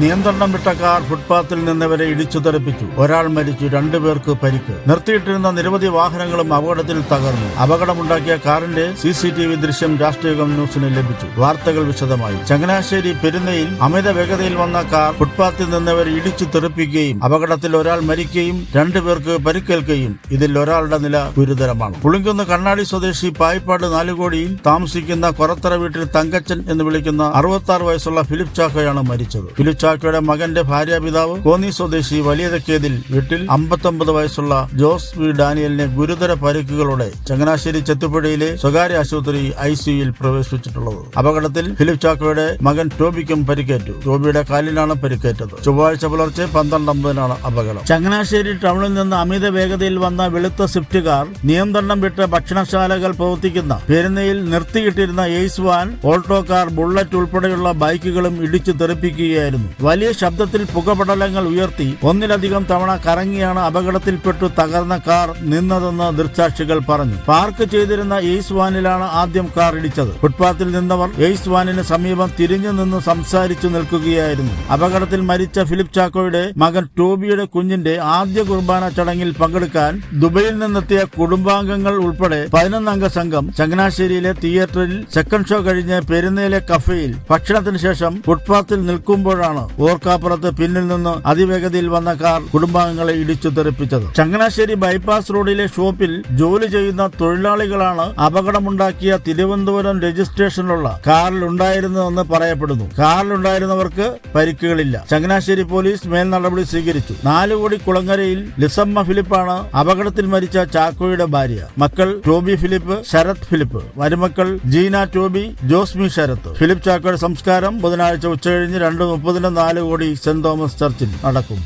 നിയന്ത്രണം വിട്ട കാർ ഫുട്പാത്തിൽ നിന്നവരെ ഇടിച്ചു തെറിപ്പിച്ചു ഒരാൾ മരിച്ചു രണ്ടുപേർക്ക് പരിക്ക്. നിർത്തിയിട്ടിരുന്ന നിരവധി വാഹനങ്ങളും അപകടത്തിൽ തകർന്നു. അപകടമുണ്ടാക്കിയ കാറിന്റെ സി സി ടി വി ദൃശ്യം രാഷ്ട്രീയം ന്യൂസിന് ലഭിച്ചു. വാർത്തകൾ വിശദമായി. ചങ്ങനാശ്ശേരി പെരുന്നയിൽ അമിത വേഗതയിൽ വന്ന കാർ ഫുട്പാത്തിൽ നിന്നവരെ ഇടിച്ചു തെറിപ്പിക്കുകയും അപകടത്തിൽ ഒരാൾ മരിക്കുകയും രണ്ടുപേർക്ക് പരിക്കേൽക്കുകയും ഇതിൽ ഒരാളുടെ നില ഗുരുതരമാണ്. പുളിങ്കുന്ന് കണ്ണാടി സ്വദേശി പായിപ്പാട് നാലുകോടിയിൽ താമസിക്കുന്ന കൊറത്തറ വീട്ടിൽ തങ്കച്ചൻ എന്ന് വിളിക്കുന്ന അറുപത്തി വയസ്സുള്ള ഫിലിപ്പ് ചാക്കയാണ് മരിച്ചത്. ഫിലിപ്പ് ചാക്കോയുടെ മകന്റെ ഭാര്യാപിതാവ് കോന്നി സ്വദേശി വലിയതക്കേതിൽ വീട്ടിൽ അമ്പത്തൊമ്പത് വയസ്സുള്ള ജോസ് വി ഡാനിയലിനെ ഗുരുതര പരിക്കുകളോടെ ചങ്ങനാശ്ശേരി ചെത്തുപുഴയിലെ സ്വകാര്യ ആശുപത്രി ഐ സിയുയിൽ പ്രവേശിപ്പിച്ചിട്ടുള്ളത്. അപകടത്തിൽ ഫിലിപ്പ് ചാക്കോയുടെ മകൻ ടോബിക്കും പരിക്കേറ്റു. ടോബിയുടെ കാലിനാണ് പരിക്കേറ്റത്. ചൊവ്വാഴ്ച പുലർച്ചെ പന്ത്രണ്ട് അമ്പതിനാണ് അപകടം. ചങ്ങനാശ്ശേരി ടൗണിൽ നിന്ന് അമിത വേഗതയിൽ വന്ന വെളുത്ത സ്വിഫ്റ്റ് കാർ നിയന്ത്രണം വിട്ട് ഭക്ഷണശാലകൾ പ്രവർത്തിക്കുന്ന പെരുന്നയിൽ നിർത്തിയിട്ടിരുന്ന Ace van Alto car Bullet ഉൾപ്പെടെയുള്ള ബൈക്കുകളും ഇടിച്ചു തെറിപ്പിക്കുകയായിരുന്നു. വലിയ ശബ്ദത്തിൽ പുകപടലങ്ങൾ ഉയർത്തി ഒന്നിലധികം തവണ കറങ്ങിയാണ് അപകടത്തിൽപ്പെട്ടു തകർന്ന കാർ നിന്നതെന്ന് ദൃക്സാക്ഷികൾ പറഞ്ഞു. പാർക്ക് ചെയ്തിരുന്ന എയ്സ് വാനിലാണ് ആദ്യം കാർ ഇടിച്ചത്. ഫുട്പാത്തിൽ നിന്നവർ എയ്സ് വാനിന് സമീപം തിരിഞ്ഞു നിന്ന് സംസാരിച്ചു നിൽക്കുകയായിരുന്നു. അപകടത്തിൽ മരിച്ച ഫിലിപ്പ് ചാക്കോയുടെ മകൻ ടോബിയുടെ കുഞ്ഞിന്റെ ആദ്യ കുർബാന ചടങ്ങിൽ പങ്കെടുക്കാൻ ദുബൈയിൽ നിന്നെത്തിയ കുടുംബാംഗങ്ങൾ ഉൾപ്പെടെ പതിനൊന്നംഗ സംഘം ചങ്ങനാശ്ശേരിയിലെ തിയേറ്ററിൽ സെക്കൻഡ് ഷോ കഴിഞ്ഞ് പെരുന്നയിലെ കഫേയിൽ ഭക്ഷണത്തിന് ശേഷം ഫുട്പാത്തിൽ നിൽക്കുമ്പോഴാണ് ഓർക്കാപ്പുറത്ത് പിന്നിൽ നിന്ന് അതിവേഗതയിൽ വന്ന കാർ കുടുംബാംഗങ്ങളെ ഇടിച്ചു തെറിപ്പിച്ചത്. ചങ്ങനാശ്ശേരി ബൈപ്പാസ് റോഡിലെ ഷോപ്പിൽ ജോലി ചെയ്യുന്ന തൊഴിലാളികളാണ് അപകടമുണ്ടാക്കിയ തിരുവനന്തപുരം രജിസ്ട്രേഷനിലുള്ള കാറിൽ ഉണ്ടായിരുന്നതെന്ന് പറയപ്പെടുന്നു. കാറിലുണ്ടായിരുന്നവർക്ക് പരിക്കുകളില്ല. ചങ്ങനാശ്ശേരി പോലീസ് മേൽ നടപടി സ്വീകരിച്ചു നാലുകോടി കുളങ്ങരയിൽ ലിസമ്മ ഫിലിപ്പാണ് അപകടത്തിൽ മരിച്ച ചാക്കോയുടെ ഭാര്യ. മക്കൾ ടോബി ഫിലിപ്പ് ശരത് ഫിലിപ്പ്. മരുമക്കൾ ജീന ടോബി ജോസ്മി ശരത് ഫിലിപ്പ് ചാക്കോയുടെ സംസ്കാരം ബുധനാഴ്ച ഉച്ചകഴിഞ്ഞ് രണ്ട് മുപ്പതിന് നാല് കോടി സെന്റ് തോമസ് ചർച്ചിൽ നടക്കും.